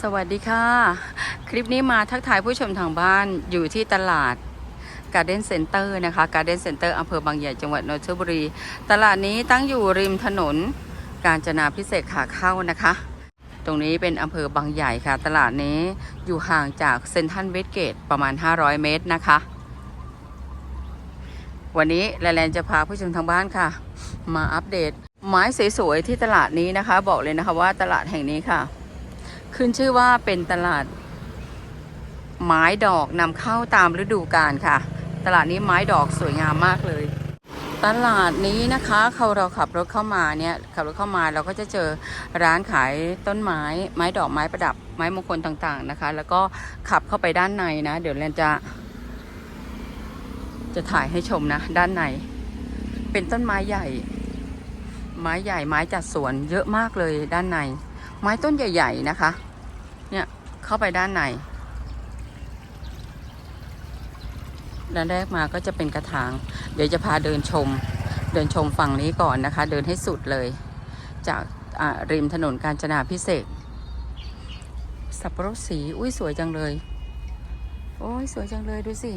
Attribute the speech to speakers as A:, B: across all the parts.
A: สวัสดีค่ะ คลิปนี้มาทักทายผู้ชมทางบ้านอยู่ที่ตลาดการ์เด้นเซ็นเตอร์นะคะการ์เด้นเซ็นเตอร์อำเภอบางใหญ่จังหวัดนนทบุรี ตลาดนี้ตั้งอยู่ริมถนนกาญจนาพิเศษขาเข้านะคะ ตรงนี้เป็นอำเภอบางใหญ่ค่ะ ตลาดนี้อยู่ห่างจากเซนทรัลเวสเกตประมาณ 500 เมตรนะคะ วันนี้แลนจะพาผู้ชมทางบ้านค่ะ มาอัปเดตไม้สวยๆที่ตลาดนี้นะคะ บอกเลยนะคะว่าตลาดแห่งนี้ค่ะ ขึ้นชื่อว่าเป็นตลาด ไม้ดอกนำเข้าตามฤดูกาลค่ะ ตลาดนี้ไม้ดอกสวยงามมากเลย ตลาดนี้นะคะเขาเราขับรถเข้ามาเนี่ยขับรถเข้ามาเราก็จะเจอร้านขายต้นไม้ ไม้ดอกไม้ประดับ ไม้มงคลต่างๆนะคะ แล้วก็ขับเข้าไปด้านในนะ เดี๋ยวเรนจะ จะถ่ายให้ชมนะ ด้านใน เป็นต้นไม้ใหญ่ ไม้ใหญ่ไม้จัดสวนเยอะมากเลยด้านใน ไม้ต้นใหญ่ ๆ นะคะ เนี่ยเข้าไปด้านในด้านแรกมาก็จะเป็นกระถาง เดี๋ยวจะพาเดินชม เดินชมฝั่งนี้ก่อนนะคะ เดินให้สุดเลย จากริมถนนกาญจนาพิเศษ สับปะรดสี อุ้ยสวยจังเลย โอ้ยสวยจังเลยดูสิ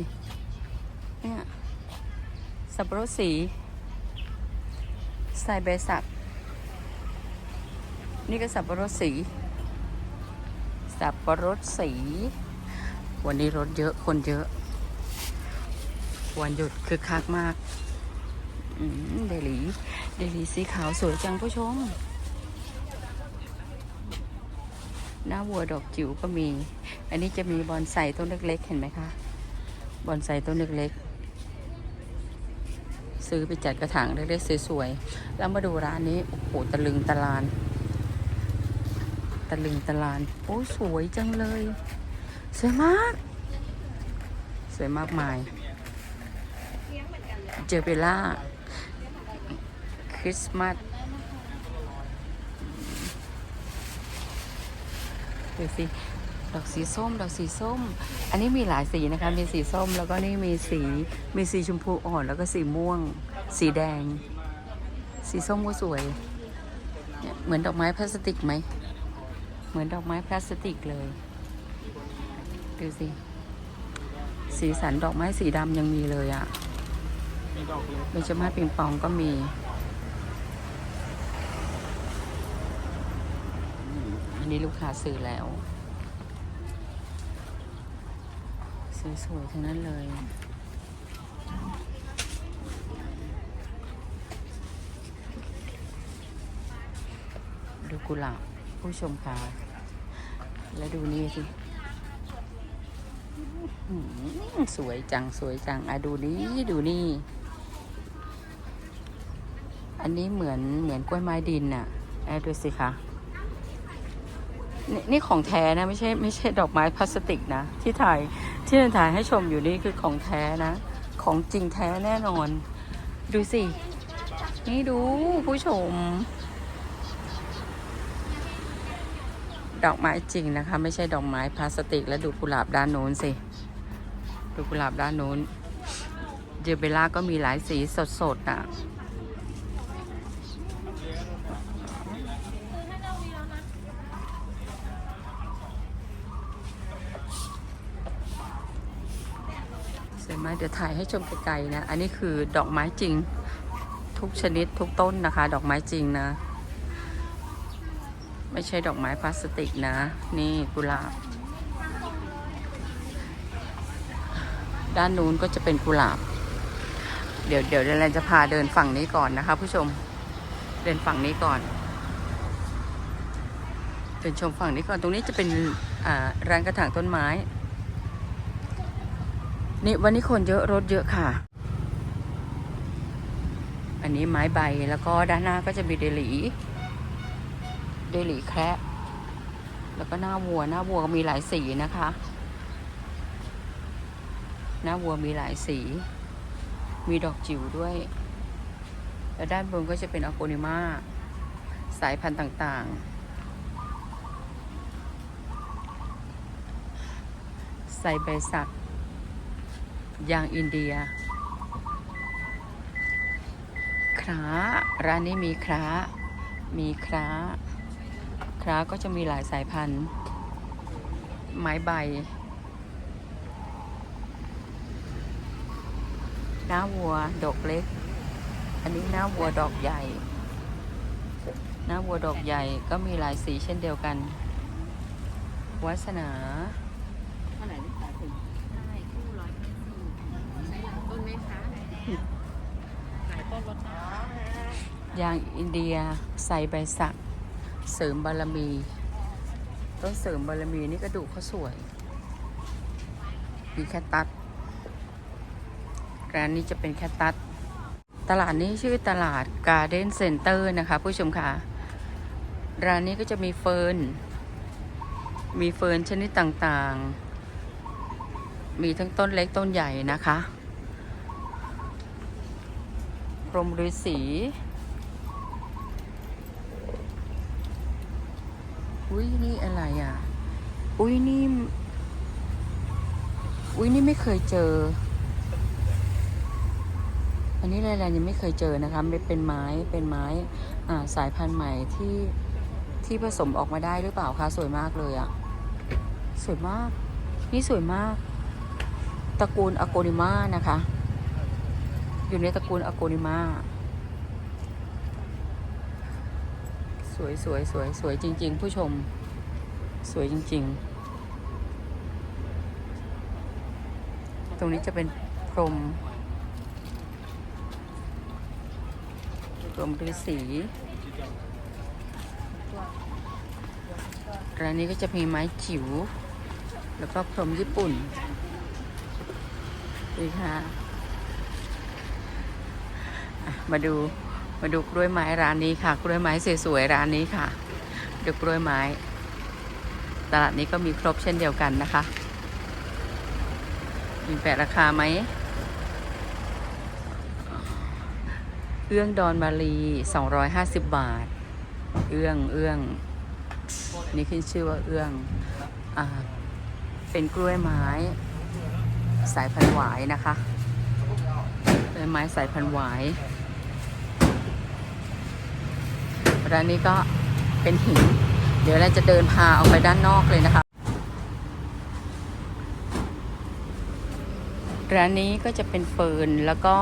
A: เนี่ย สับปะรดสี ใส่ใบสัก นี่ก็สับปะรดสี สับปะรดสี วันนี้รถเยอะคนเยอะ วันหยุดคือคักมากอืมเดลีเดลีสีขาวสวยจังผู้ชม หน้าวัวดอกจิ๋วก็มี อันนี้จะมีบอนไซต้นเล็กๆ เห็นไหมคะ บอนไซต้นเล็กๆ ซื้อไปจัดกระถางเล็กๆ สวยๆ แล้วมาดูร้านนี้ โอ้โหตะลึงตะลานะลึงตะลาน โอ้สวยจังเลย สวยมาก สวยมากมาย เจเบล่า คริสต์มาสดูสิดอกสีส้ม ดอกสีส้ม อันนี้มีหลายสีนะคะ มีสีส้มแล้วก็นี่มีสี มีสีชมพูอ่อนแล้วก็สีม่วง สีแดง สีส้มก็สวยเนี่ยเหมือนดอกไม้พลาสติกไหม เหมือนดอกไม้พลาสติกเลย ดูสิ สีสันดอกไม้สีดำยังมีเลยอะ่ะเบญจมาศปิงปองก็มี อันนี้ลูกค้าซื้อแล้ว สวยๆทั้งนั้นเลยดูกุหลาบผู้ชมค่ะ แล้วดูนี่สิสวยจังสวยจังอะดูนี่ดูนี่ อันนี้เหมือนเหมือนกล้วยไม้ดินน่ะแอบดูสิคะนี่นี่ของแท้นะ ไม่ใช่ไม่ใช่ดอกไม้พลาสติกนะ ที่ถ่ายที่ถ่ายให้ชมอยู่นี่คือของแท้นะ ของจริงแท้แน่นอน ดูสิ นี่ดูผู้ชม ดอกไม้จริงนะคะ ไม่ใช่ดอกไม้พลาสติก แล้วดูกุหลาบด้านโน้นสิ ดูกุหลาบด้านโน้นเจเบล่าก็มีหลายสีสดๆอะสวยไหมเดี๋ยวถ่ายให้ชมไกลๆนะ อันนี้คือดอกไม้จริง ทุกชนิดทุกต้นนะคะ ดอกไม้จริงนะ ไม่ใช่ดอกไม้พลาสติกนะ นี่กุหลาบ ด้านนู้นก็จะเป็นกุหลาบ เดี๋ยวเดี๋ยวเราจะพาเดินฝั่งนี้ก่อนนะคะ ผู้ชม เดินฝั่งนี้ก่อน เดินชมฝั่งนี้ก่อน ตรงนี้จะเป็นร้านกระถางต้นไม้ นี่วันนี้คนเยอะรถเยอะค่ะ อันนี้ไม้ใบแล้วก็ด้านหน้าก็จะมีเดลี เดลีแคระแล้วก็หน้าวัว หน้าวัวก็มีหลายสีนะคะ หน้าวัวมีหลายสี มีดอกจิ๋วด้วย แล้วด้านบนก็จะเป็นอโกนิมาสายพันธุ์ต่างๆ ใส่ใบสัก ยางอินเดียคราร้านนี้มีคร้ามีคร้า คร้าก็จะมีหลายสายพันธุ์ ไม้ใบ หน้าวัวดอกเล็ก อันนี้หน้าวัวดอกใหญ่ หน้าวัวดอกใหญ่ก็มีหลายสีเช่นเดียวกัน วัสนา
B: เท่าไหร่นี่ขายถึงใช่คู่ร้อยห้าสิบใช้หลังต้นไหมคะหลายต้นรถนะ
A: ยางอินเดียใส่ใบสัก เสริมบารมี ต้นเสริมบารมีนี่กระดูกเขาสวย มีแคตตัสร้านนี้จะเป็นแคตตัส ตลาดนี้ชื่อตลาดการ์เด้นเซ็นเตอร์นะคะผู้ชมค่ะร้านนี้ก็จะมีเฟิร์น มีเฟิร์นชนิดต่างๆ มีทั้งต้นเล็กต้นใหญ่นะคะ พรมฤาษี อุ้ยนี่อะไรอะ อุ้ยนี่ อุ้ยนี่ไม่เคยเจอ อันนี้อะไรๆยังไม่เคยเจอนะคะเป็นไม้เป็นไม้อ่าสายพันธุ์ใหม่ที่ที่ผสมออกมาได้หรือเปล่าคะสวยมากเลยอะ สวยมาก นี่สวยมาก ตระกูลอโกนิมานะคะ อยู่ในตระกูลอโกนิมา สวยสวยสวยสวยจริง ๆ ผู้ชม สวยจริง ๆ ตรงนี้จะเป็นพรมพรมฤาษีร้านนี้ก็จะมีไม้จิ๋ว แล้วก็พรมญี่ปุ่นดีค่ะอะมาดู มาดูกล้วยไม้ร้านนี้ค่ะ กล้วยไม้สวยๆร้านนี้ค่ะดูกล้วยไม้ ตลาดนี้ก็มีครบเช่นเดียวกันนะคะ มีแปะราคาไหมเอื้องดอนมาลี 250 บาท เอื้องเอื้อง นี่ขึ้นชื่อว่าเอื้องอเป็นกล้วยไม้ สายพันธุ์หวายนะคะ กล้วยไม้สายพันธุ์หวาย ร้านนี้ก็เป็นหิน เดี๋ยวเราจะเดินพาออกไปด้านนอกเลยนะคะ ร้านนี้ก็จะเป็นเฟิร์นแล้วก็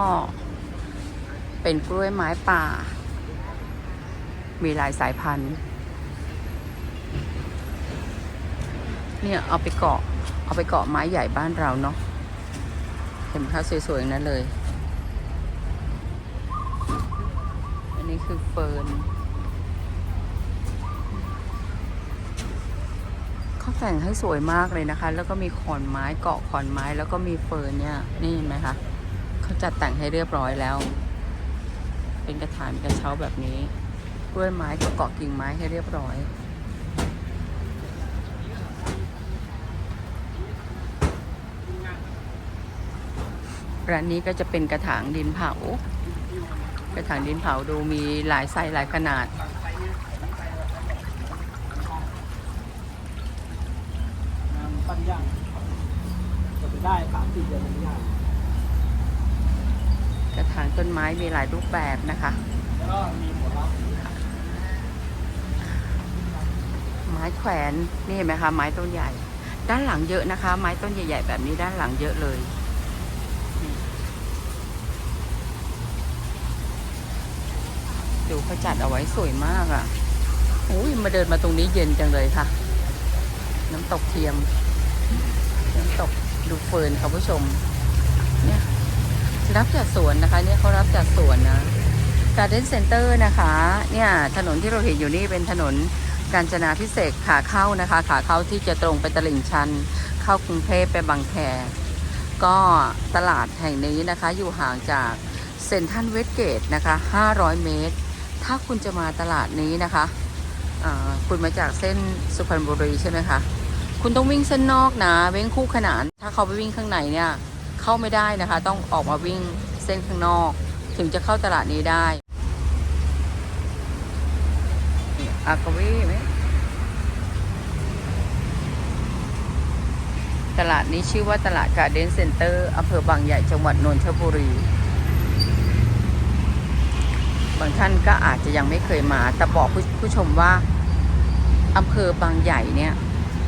A: เป็นกล้วยไม้ป่า มีหลายสายพันธุ์ เนี่ยเอาไปเกาะ เอาไปเกาะไม้ใหญ่บ้านเราเนาะ เห็นไหมสวยๆนั้นเลย อันนี้คือเฟิร์น เขาแต่งให้สวยมากเลยนะคะ แล้วก็มีขอนไม้เกาะขอนไม้แล้วก็มีเฟิร์นเนี่ยนี่เห็นไหมคะเขาจัดแต่งให้เรียบร้อยแล้ว เป็นกระถางกระเช้าแบบนี้กล้วยไม้ก็เกาะกิ่งไม้ให้เรียบร้อยร้านนี้ก็จะเป็นกระถางดินเผา กระถางดินเผาดูมีหลายไซส์หลายขนาด
C: งานปั้นย่างก็จะ ได้สามสี่เดือนมันย่าง
A: กระถางต้นไม้มีหลายรูปแบบนะคะ
C: แล้วก็มีหัวเราะ
A: ไม้แขวนนี่เห็นไหมคะไม้ต้นใหญ่ ด้านหลังเยอะนะคะ ไม้ต้นใหญ่ ๆ แบบนี้ด้านหลังเยอะเลยดูเขาจัดเอาไว้สวยมากอะ่ะอุ้ยมาเดินมาตรงนี้เย็นจังเลยค่ะ น้ำตกเทียม น้ำตก ดูเฟิร์นค่ะผู้ชม เนี่ยรับจัดสวนนะคะ เนี่ยเขารับจัดสวนนะการ์เด้นเซ็นเตอร์นะคะ เนี่ยถนนที่เราเห็นอยู่นี่เป็นถนนกาญจนาพิเศษขาเข้านะคะ ขาเข้าที่จะตรงไปตลิ่งชัน เข้ากรุงเทพไปบางแค ก็ตลาดแห่งนี้นะคะ อยู่ห่างจากเซ็นทรัลเวสเกตนะคะ 500 เมตร ถ้าคุณจะมาตลาดนี้นะคะ คุณมาจากเส้นสุพรรณบุรีใช่ไหมคะ คุณต้องวิ่งเส้นนอกนะวิ่งคู่ขนาน ถ้าเขาไปวิ่งข้างในเนี่ยเข้าไม่ได้นะคะ ต้องออกมาวิ่งเส้นข้างนอก ถึงจะเข้าตลาดนี้ได้อากาวีไหมตลาดนี้ชื่อว่าตลาดการ์เด้นเซ็นเตอร์อำเภอบางใหญ่จังหวัดนนทบุรี บางท่านก็อาจจะยังไม่เคยมา แต่บอกผู้ผู้ชมว่าอำเภอบางใหญ่เนี่ย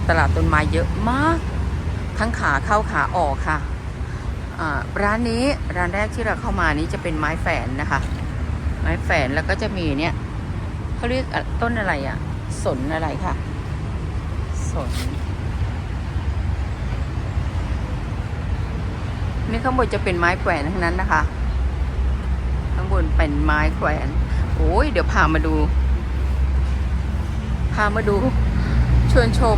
A: ตลาดต้นไม้เยอะมาก ทั้งขาเข้าขาออกค่ะร้านนี้ร้านแรกที่เราเข้ามานี้จะเป็นไม้แฝนนะคะ ไม้แฝนแล้วก็จะมีเนี่ยเขาเรียกต้นอะไรอะ่ะ สนอะไรค่ะ สน นี่ข้างบนจะเป็นไม้แขวนทั้งนั้นนะคะ ข้างบนเป็นไม้แขวน โอ้ยเดี๋ยวพามาดู พามาดูชวนชม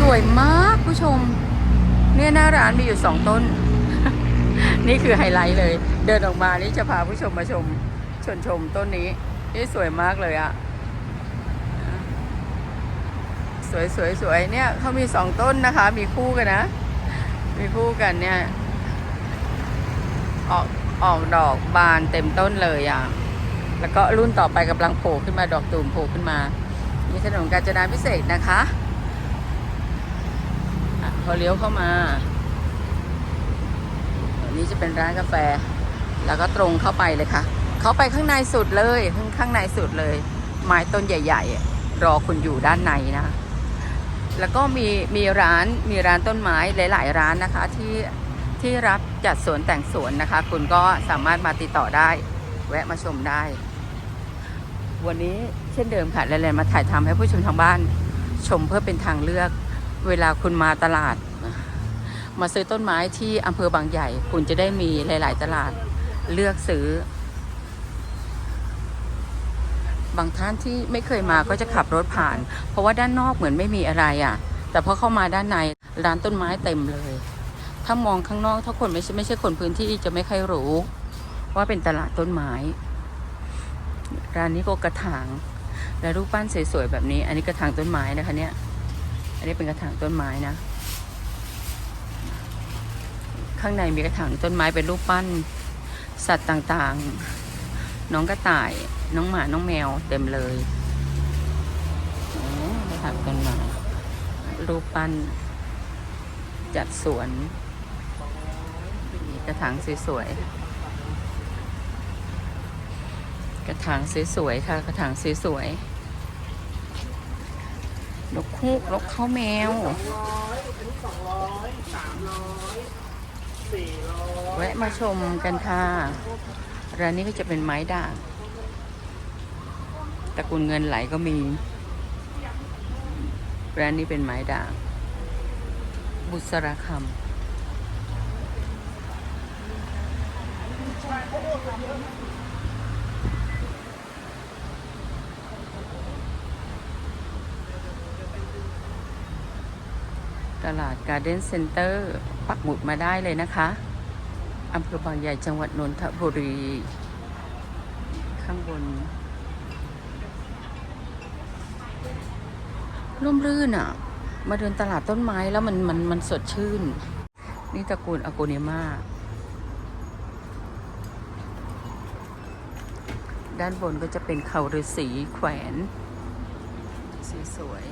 A: สวยมากผู้ชม เนี่ยหน้าร้านมีอยู่สองต้น นี่คือไฮไลท์เลย เดินออกมานี่จะพาผู้ชมมาชม ชนชมต้นนี้ นี่สวยมากเลยอะสวยสวยสวยเนี่ยเขามีสองต้นนะคะ มีคู่กันนะ มีคู่กันเนี่ย ออกออกดอกบานเต็มต้นเลยอะ แล้วก็รุ่นต่อไปกำลังโผล่ขึ้นมาดอกตูมโผล่ขึ้นมา มีถนนกาญจนาพิเศษนะคะ พอเลี้ยวเข้ามาอันนี้จะเป็นร้านกาแฟ แล้วก็ตรงเข้าไปเลยค่ะ เข้าไปข้างในสุดเลยข้างข้างในสุดเลย ไม้ต้นใหญ่ ๆ รอคุณอยู่ด้านในนะ แล้วก็มีมีร้านมีร้านต้นไม้หลาย ๆ ร้านนะคะที่ที่รับจัดสวนแต่งสวนนะคะ คุณก็สามารถมาติดต่อได้ แวะมาชมได้ วันนี้เช่นเดิมค่ะแลนมาถ่ายทำให้ผู้ชมทางบ้าน ชมเพื่อเป็นทางเลือก เวลาคุณมาตลาด มาซื้อต้นไม้ที่อำเภอบางใหญ่ คุณจะได้มีหลาย ๆ ตลาดเลือกซื้อ บางท่านที่ไม่เคยมาก็จะขับรถผ่าน เพราะว่าด้านนอกเหมือนไม่มีอะไรอะ แต่พอเข้ามาด้านในร้านต้นไม้เต็มเลย ถ้ามองข้างนอกถ้าคนไม่ใช่ไม่ใช่คนพื้นที่จะไม่ค่อยรู้ ว่าเป็นตลาดต้นไม้ร้านนี้ก็กระถางและรูปปั้นสวยๆแบบนี้ อันนี้กระถางต้นไม้นะคะเนี่ย อันนี้เป็นกระถางต้นไม้นะ ข้างในมีกระถางต้นไม้เป็นรูปปั้น สัตว์ต่างๆ น้องกระต่าย น้องหมา น้องแมวเต็มเลยอ๋อกระถางต้นไม้ รูปปั้น จัดสวน กระถางสวยๆ กระถางสวยๆ ค่ะ กระถางสวยๆ นกคูกนกข้าวแมว
C: ร้อยอันนี้สองร้อยสามร้อยสี่ร้อย
A: แวะมาชมกันค่ะร้านนี้ก็จะเป็นไม้ด่างตระกูลเงินไหลก็มีร้านนี้เป็นไม้ด่าง บุษราคำ ตลาดการ์เด้นเซ็นเตอร์ปักหมุดมาได้เลยนะคะอำเภอบางใหญ่จังหวัดนนทบุรี ข้างบนร่มรื่นอะ มาเดินตลาดต้นไม้แล้วมันมันมันสดชื่น นี่ตระกูลอโกเนมาด้านบนก็จะเป็นเขาฤาษีแขวนสีสวย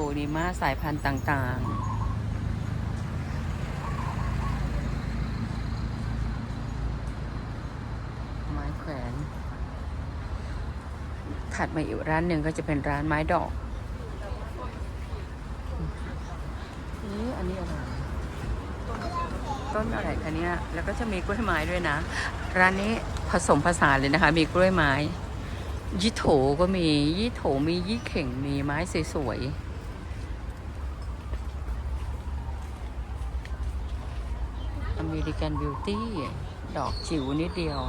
A: โกเนมาสายพันธุ์ต่างๆ ไม้แขวน ถัดมาอีกร้านหนึ่งก็จะเป็นร้านไม้ดอกนี่อันนี้อะไรต้นอะไรคะเนี่ย แล้วก็จะมีกล้วยไม้ด้วยนะ ร้านนี้ผสมผสานเลยนะคะ มีกล้วยไม้ยี่โถก็มียี่โถมียี่เข่งมีไม้สวยๆอเม ริกันบิวตี้ดอกจิ๋วนิดเดียว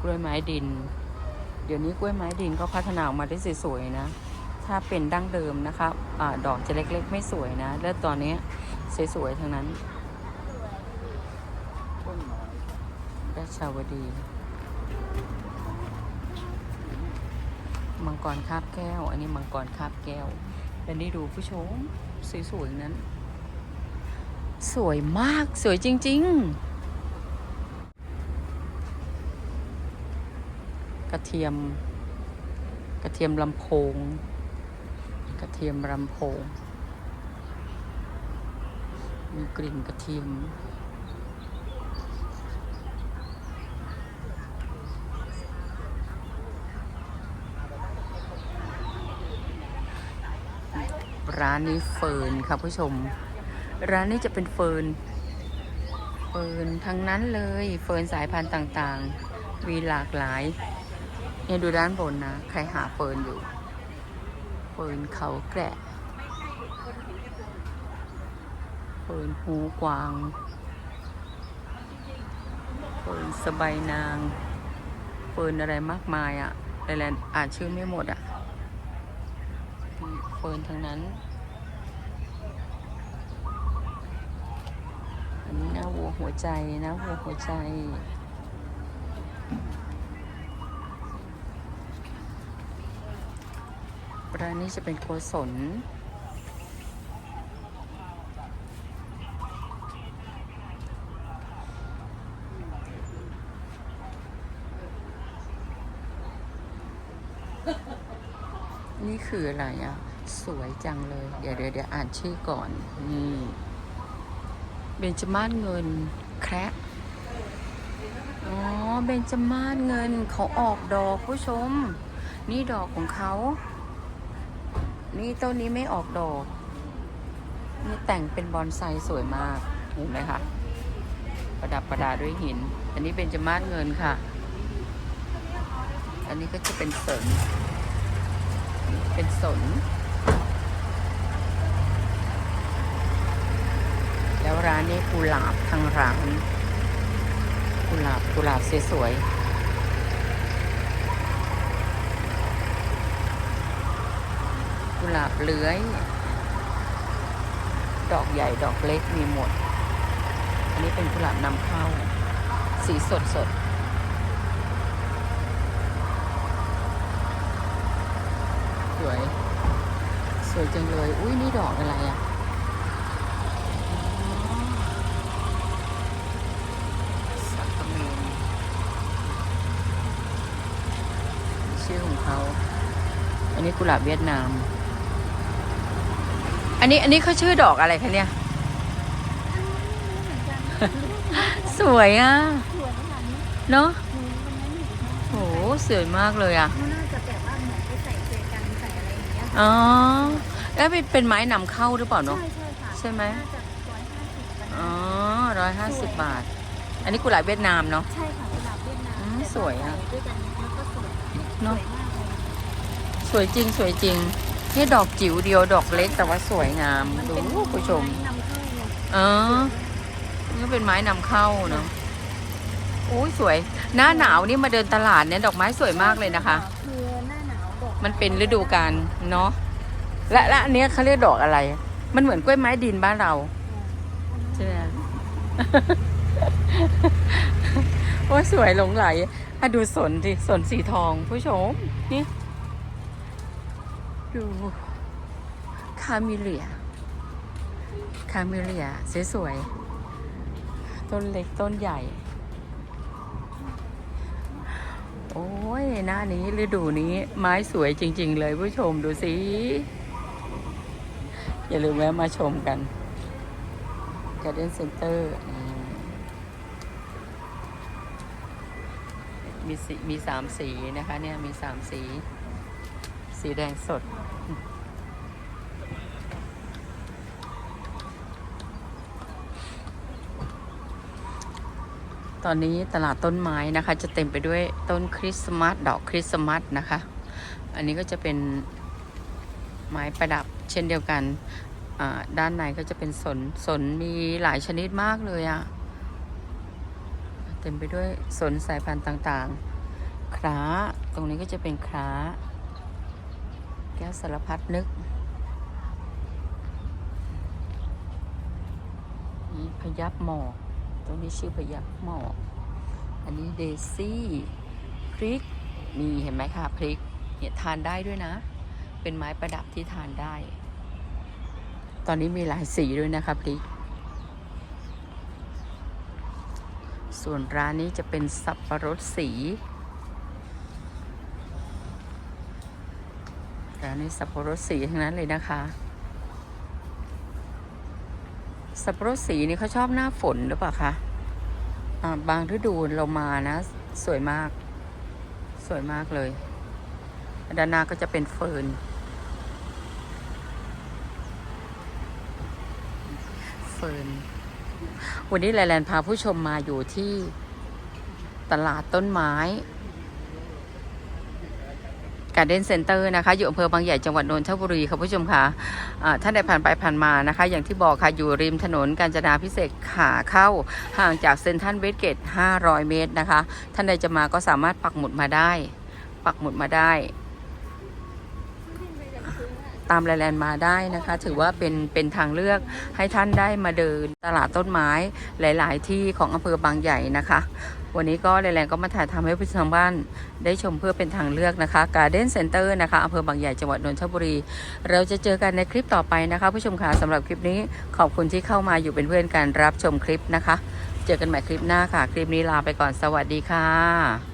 A: กล้วยไม้ดิน เดี๋ยวนี้กล้วยไม้ดินก็พัฒนาออกมาได้สวยๆนะ ถ้าเป็นดั้งเดิมนะคะอะดอกจะเล็กๆ ไม่สวยนะ แล้วตอนนี้สวยๆทั้งนั้น
C: ต้นไม้
A: ราชาวดี มังกรคาบแก้ว อันนี้มังกรคาบแก้ว แล้วนี่ดูผู้ชมสวยๆนั้น สวยมากสวยจริง ๆ กระเทียม กระเทียมลำโพง กระเทียมลำโพง มีกลิ่นกระเทียมร้านนี้เฟิร์นค่ะผู้ชม ร้านนี้จะเป็นเฟิร์น เฟิร์นทั้งนั้นเลย เฟิร์นสายพันธุ์ต่างๆ มีหลากหลาย เนี่ยดูด้านบนนะ ใครหาเฟิร์นอยู่ เฟิร์นเขาแกะ เฟิร์นหูกวาง เฟิร์นสบายนาง เฟิร์นอะไรมากมายอะ่ะหลายๆอ่านชื่อไม่หมดอะ่ะ เฟิร์นทั้งนั้น อันนี้ หัวหัวใจนะวัวหัวใจ ร้านนี้จะเป็นโกศลนี่คืออะไรอะ สวยจังเลย เดี๋ยวเดี๋ยวเดี๋ยวอ่านชื่อก่อน นี่ เบญจมาศเงินแคระอ๋อ เบญจมาศเงินเขาออกดอกผู้ชม นี่ดอกของเขา นี่ต้นนี้ไม่ออกดอก นี่แต่งเป็นบอนไซสวยมากเห็นไหมคะประดับประดาด้วยหิน อันนี้เป็นจมาศเงินค่ะ อันนี้ก็จะเป็นสน เป็นสน แล้วร้านนี้กุหลาบทางร้านกุหลาบกุหลาบสวยๆกุหลาบเลื้อย ดอกใหญ่ดอกเล็กมีหมด อันนี้เป็นกุหลาบนำเข้า สีสดสดสวย สวยจังเลย อุ้ยนี่ดอกอะไรอะกกะเมนชื่อของเขา อันนี้กุหลาบเวียดนาม อันนี้อันนี้เขาชื่อดอกอะไรคะเนี่ย สวยอะ
B: สวยขนาดนี้
A: เนาะ
B: หนูวันนั้นหนู
A: โหสวยมากเลยอะ
B: เขาน่าจะแบบว่าเหมือนไปใส่เจกันใส่อะไรอย่างเงี้ย
A: อ๋อ แล้วเป็นเป็นไม้นำเข้าหรือเปล่าเนาะ
B: ใช่ใช่ค่ะ
A: ใช่ไหม
B: น่าจะร้อยห้าสิบกัน
A: อ๋อร้อยห้าสิบบาท อันนี้กุหลาบเวียดนามเนาะ
B: ใช่ค่ะกุหลาบเวียดนาม
A: อืม
B: แต่
A: สวยอะ
B: ใส่ด้วยกันแล้วก็สวย
A: เนอะ
B: สวยมากเลย
A: สวยจริงสวยจริง นี่ดอกจิ๋วเดียวดอกเล็กแต่ว่าสวยงาม
B: มัน
A: ดู
B: เป็น
A: ผู้ชม
B: ไนำเข้าไง
A: เออนี่ก็เป็นไม้นำเข้าเนาะโอ้ยสวย หน้าหนาวนี่มาเดินตลาดเนี่ยดอกไม้สวยมากเลยนะคะ
B: คือหน้าหนาวดอก
A: มันเป็นฤดูกาลเนาะ และและอันเนี้ยเขาเรียกดอกอะไร มันเหมือนกล้วยไม้ดินบ้านเราใช่ไหมโอ้ยสวยหลงไหลอะดูสนสิสนสีทองผู้ชมนี่ ดูคามิเลีย คามิเลียสวยๆ ต้นเล็กต้นใหญ่ โอ้ย หน้านี้ฤดูนี้ไม้สวยจริง ๆ เลยผู้ชมดูสิ อย่าลืมแวะมาชมกัน Garden Center อืมมีสีมีสามสีนะคะเนี่ย มีสามสี สีแดงสด ตอนนี้ตลาดต้นไม้นะคะ จะเต็มไปด้วยต้นคริสต์มาสดอกคริสต์มาสนะคะ อันนี้ก็จะเป็นไม้ประดับเช่นเดียวกันอ่าด้านในก็จะเป็นสน สนมีหลายชนิดมากเลยอะ่ะ เต็มไปด้วยสนสายพันธุ์ต่างๆ คราตรงนี้ก็จะเป็นครา แก้วสารพัดนึกนี่พยับหมอกตรงนี้ชื่อพยับหมอก อันนี้เดซี่พริกนี่เห็นไหมคะพริกเนี่ยทานได้ด้วยนะ เป็นไม้ประดับที่ทานได้ ตอนนี้มีหลายสีด้วยนะคะพริก ส่วนร้านนี้จะเป็นสับปะรดสี ร้า นนี้สับปะรดสีทั้งนั้นเลยนะคะ สับปะรดสีนี่เขาชอบหน้าฝนหรือเปล่าคะอ่าบางฤดูเรามานะ สวยมาก สวยมากเลย ด้านหน้าก็จะเป็นเฟิร์น เฟิร์น วันนี้แลนด์พาผู้ชมมาอยู่ที่ตลาดต้นไม้ การเด้นเซ็นเตอร์นะคะอยู่อำเภอบางใหญ่จังหวัดนนทบุรีค่ะผู้ชมค่ะอ่าท่านใดผ่านไปผ่านมานะคะ อย่างที่บอกค่ะอยู่ริมถนนกาญจนาพิเศษขาเข้าห่างจากเซ็นทรัลเวสเกต 500 เมตรนะคะ ท่านใดจะมาก็สามารถปักหมุดมาได้ ปักหมุดมาได้ ตามแลนด์มาได้นะคะ ถือว่าเป็นเป็นทางเลือกให้ท่านได้มาเดินตลาดต้นไม้หลาย ๆ ที่ของอำเภอบางใหญ่นะคะ วันนี้ก็แลนด์ก็มาถ่ายทำให้ผู้ชมบ้านได้ชมเพื่อเป็นทางเลือกนะคะการ์เด้นเซ็นเตอร์นะคะอำเภอบางใหญ่จังหวัดนนทบุรี เราจะเจอกันในคลิปต่อไปนะคะ ผู้ชมค่ะสำหรับคลิปนี้ขอบคุณที่เข้ามาอยู่เป็นเพื่อนกันรับชมคลิปนะคะ เจอกันใหม่คลิปหน้าค่ะ คลิปนี้ลาไปก่อนสวัสดีค่ะ